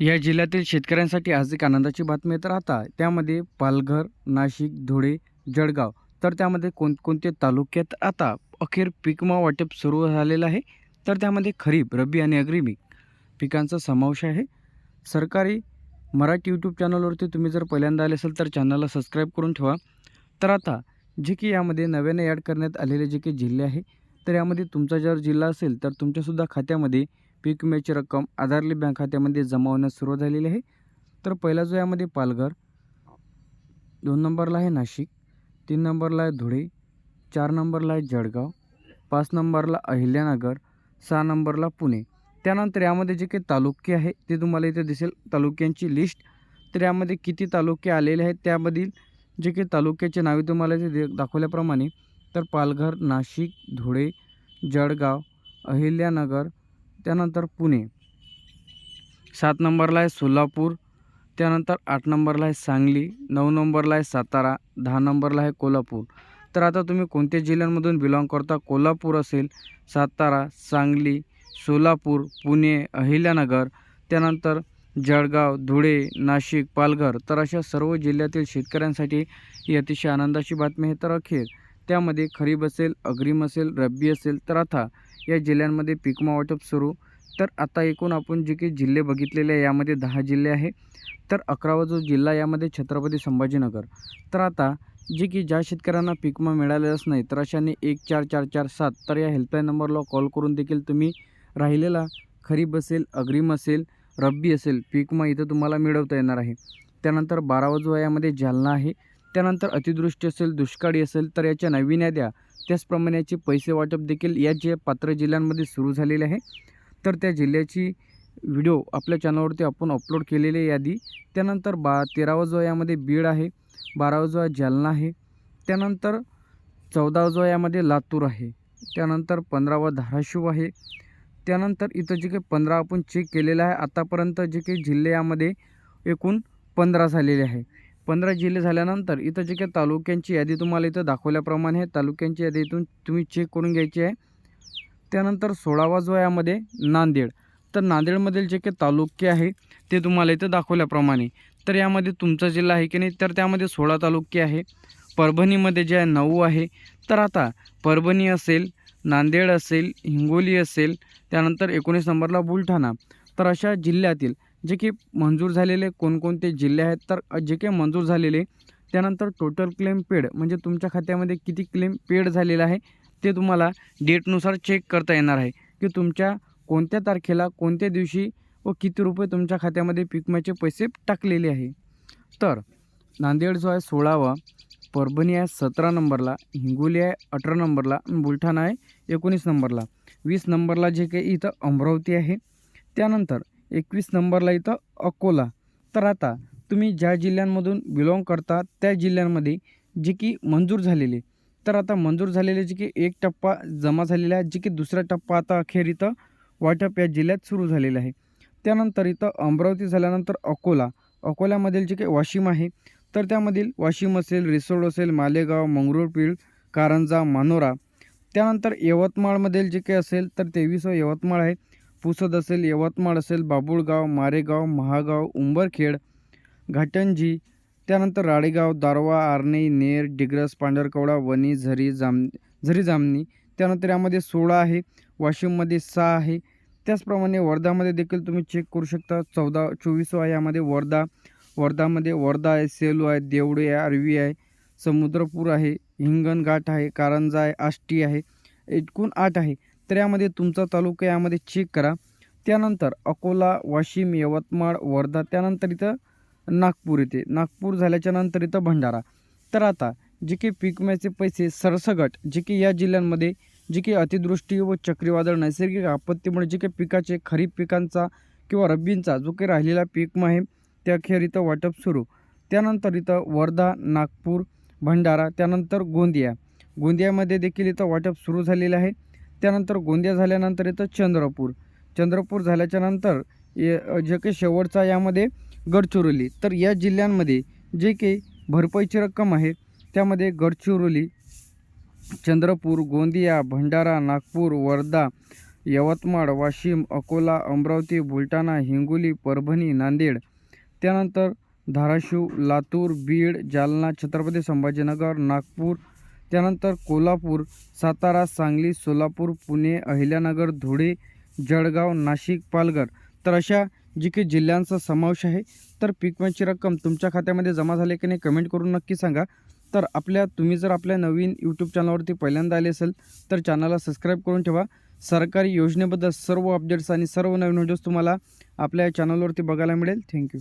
या जिल्ह्यातील शेतकऱ्यांसाठी आज एक आनंदाची बातमी तर आता त्यामध्ये पालघर नाशिक धुळे जळगाव तर त्यामध्ये कोणकोणते तालुक्यात आता अखेर पीकमा वाटप सुरू झालेलं आहे तर त्यामध्ये खरीप रब्बी आणि अग्रिमी पिकांचा समावेश आहे. सरकारी मराठी यूट्यूब चॅनलवरती तुम्ही जर पहिल्यांदा आले असेल तर चॅनलला सबस्क्राईब करून ठेवा. तर आता जे की यामध्ये नव्याने ॲड करण्यात आलेले जे काही जिल्हे आहे तर यामध्ये तुमचा जर जिल्हा असेल तर तुमच्यासुद्धा खात्यामध्ये पीक विम्याची रक्कम आधारली बँक खात्यामध्ये जमा होण्यास सुरुवात झालेली आहे. तर पहिला जो यामध्ये पालघर दोन नंबरला आहे नाशिक तीन नंबरला आहे धुळे चार नंबरला आहे जळगाव पाच नंबरला अहिल्यानगर सहा नंबरला पुणे. त्यानंतर यामध्ये जे काही तालुके आहे ते तुम्हाला इथे दिसेल. तालुक्यांची लिस्ट तर यामध्ये किती तालुके आलेले आहेत त्यामधील जे काही तालुक्याचे नावे तुम्हाला इथे दे दाखवल्याप्रमाणे तर पालघर नाशिक धुळे जळगाव अहिल्यानगर त्यानंतर पुणे. सात नंबरला आहे सोलापूर त्यानंतर आठ नंबरला आहे सांगली नऊ नंबरला आहे सातारा दहा नंबरला आहे कोल्हापूर. तर आता तुम्ही कोणत्या जिल्ह्यांमधून बिलॉंग करता? कोल्हापूर असेल सातारा सांगली सोलापूर पुणे अहिल्यानगर त्यानंतर जळगाव धुळे नाशिक पालघर. तर अशा सर्व जिल्ह्यातील शेतकऱ्यांसाठी ही अतिशय आनंदाची बातमी आहे. तर अखेर त्यामध्ये खरीप असेल अग्रिम असेल रब्बी असेल तर आता या जिल्ह्यांमध्ये पिकमा वाटप सुरू. तर आता एकूण आपण जे काही जिल्हे बघितलेले आहे यामध्ये दहा जिल्हे आहे. तर अकरावा जो जिल्हा यामध्ये छत्रपती संभाजीनगर. तर आता जे की ज्या शेतकऱ्यांना पिकमा मिळालेलंच नाही तर अशाने एक चार चार चार सात तर या हेल्पलाईन नंबरला कॉल करून देखील तुम्ही राहिलेला. खरीप असेल अग्रिम असेल रब्बी असेल पिकमा इथं तुम्हाला मिळवता येणार आहे. त्यानंतर बारावा जो यामध्ये जालना आहे. त्यानंतर अतिदृष्टी असेल दुष्काळी असेल तर याच्या नवीन याद्या त्याचप्रमाणे याचे पैसे वाटप देखील या जे पात्र जिल्ह्यांमध्ये सुरू झालेले आहे. तर त्या जिल्ह्याची व्हिडिओ आपल्या चॅनलवरती आपण अपलोड केलेली आहे यादी. त्यानंतर बा तेरावा जो यामध्ये बीड आहे बारावा जो आहे जालना आहे. त्यानंतर चौदावा जो यामध्ये लातूर आहे. त्यानंतर पंधरावा धाराशिव आहे. त्यानंतर इथं जे काही पंधरा आपण चेक केलेलं आहे आतापर्यंत जे काही जिल्हे यामध्ये एकूण पंधरा झालेले आहे. पंधरा जिल्हे झाल्यानंतर इथं जे काही तालुक्यांची यादी तुम्हाला इथं दाखवल्याप्रमाणे तालुक्यांची यादी इथून तुम्ही चेक करून घ्यायची आहे. त्यानंतर सोळावा जो आहे यामध्ये नांदेड. तर नांदेडमधील जे काही तालुके आहे ते तुम्हाला इथं दाखवल्याप्रमाणे. तर यामध्ये तुमचा जिल्हा आहे की नाही? तर त्यामध्ये सोळा तालुके आहे. परभणीमध्ये जे आहे नऊ आहे. तर आता परभणी असेल नांदेड असेल हिंगोली असेल त्यानंतर एकोणीस नंबरला बुलढाणा. तर अशा जिल्ह्यातील जे की मंजूर झालेले कोणकोणते जिल्हे आहेत तर जे काही मंजूर झालेले त्यानंतर टोटल क्लेम पेड म्हणजे तुमच्या खात्यामध्ये किती क्लेम पेड झालेला आहे ते तुम्हाला डेटनुसार चेक करता येणार आहे की तुमच्या कोणत्या तारखेला कोणत्या दिवशी व किती रुपये तुमच्या खात्यामध्ये पिकम्याचे पैसे टाकलेले आहे. तर नांदेड जो आहे सोळावा परभणी आहे सतरा नंबरला हिंगोली आहे अठरा नंबरला बुलढाणा आहे एकोणीस नंबरला. वीस नंबरला जे काही इथं अमरावती आहे. त्यानंतर एकवीस नंबरला इथं अकोला. तर आता तुम्ही ज्या जिल्ह्यांमधून बिलॉंग करता त्या जिल्ह्यांमध्ये जे की मंजूर झालेले. तर आता मंजूर झालेले जे की एक टप्पा जमा झालेला आहे जे की दुसरा टप्पा आता अखेर इथं वाटप या जिल्ह्यात सुरू झालेला आहे. त्यानंतर इथं अमरावती झाल्यानंतर अकोला. अकोल्यामधील जे काही वाशिम आहे तर त्यामधील वाशिम असेल रिसोड असेल मालेगाव मंगरुळपीळ कारंजा मानोरा. त्यानंतर यवतमाळमधील जे काही असेल तर तेवीस यवतमाळ आहे. पुसद असेल यवतमाळ असेल बाबुळगाव मारेगाव महागाव उंबरखेड घाटंजी त्यानंतर राळेगाव दारवा आर्णे नेर डिग्रस पांढरकवडा वणी झरी जाम झरी जामणी त्यानंतर यामध्ये सोळा आहे वाशिममध्ये सहा आहे. त्याचप्रमाणे वर्धामध्ये देखील तुम्ही चेक करू शकता. चौदा चोवीस आहे यामध्ये वर्धा वर्धामध्ये वर्धा आहे सेलू आहे देवडे आहे आरवी आहे समुद्रपूर आहे हिंगणघाट आहे कारंजा आहे आष्टी आहे एकूण आठ आहे. तर यामध्ये तुमचा तालुका यामध्ये चेक करा. त्यानंतर अकोला वाशिम यवतमाळ वर्धा त्यानंतर इथं नागपूर येते. नागपूर झाल्याच्यानंतर इथं भंडारा. तर आता जे की पीक विम्याचे पैसे सरसगट जे की या जिल्ह्यांमध्ये जे काही अतिदृष्टी व चक्रीवादळ नैसर्गिक आपत्तीमुळे जे काही पिकाचे खरीप पिकांचा किंवा रब्बींचा जो काही राहिलेला पीक आहे त्याखेर इथं वाटप सुरू. त्यानंतर इथं वर्धा नागपूर भंडारा त्यानंतर गोंदिया. गोंदियामध्ये देखील इथं वाटप सुरू झालेलं आहे. त्यानंतर गोंदिया झाल्यानंतर येतं चंद्रपूर. चंद्रपूर झाल्याच्यानंतर ये जे काही शेवटचा यामध्ये गडचिरोली. तर या जिल्ह्यांमध्ये जे काही भरपाईची रक्कम आहे त्यामध्ये गडचिरोली चंद्रपूर गोंदिया भंडारा नागपूर वर्धा यवतमाळ वाशिम अकोला अमरावती बुलढाणा हिंगोली परभणी नांदेड. त्यानंतर धाराशिव लातूर बीड जालना छत्रपती संभाजीनगर नागपूर त्यानंतर कोल्हापूर सातारा सांगली सोलापूर पुणे अहिल्यानगर धुळे जळगाव नाशिक पालघर. तर अशा जी काही जिल्ह्यांचा समावेश आहे तर पीक विम्याची रक्कम तुमच्या खात्यामध्ये जमा झाली की नाही कमेंट करून नक्की सांगा. तर आपल्या तुम्ही जर आपल्या नवीन यूट्यूब चॅनलवरती पहिल्यांदा आले असेल तर चॅनलला सबस्क्राईब करून ठेवा. सरकारी योजनेबद्दल सर्व अपडेट्स आणि सर्व नवीन व्हिडिओज तुम्हाला आपल्या चॅनलवरती बघायला मिळेल. थँक्यू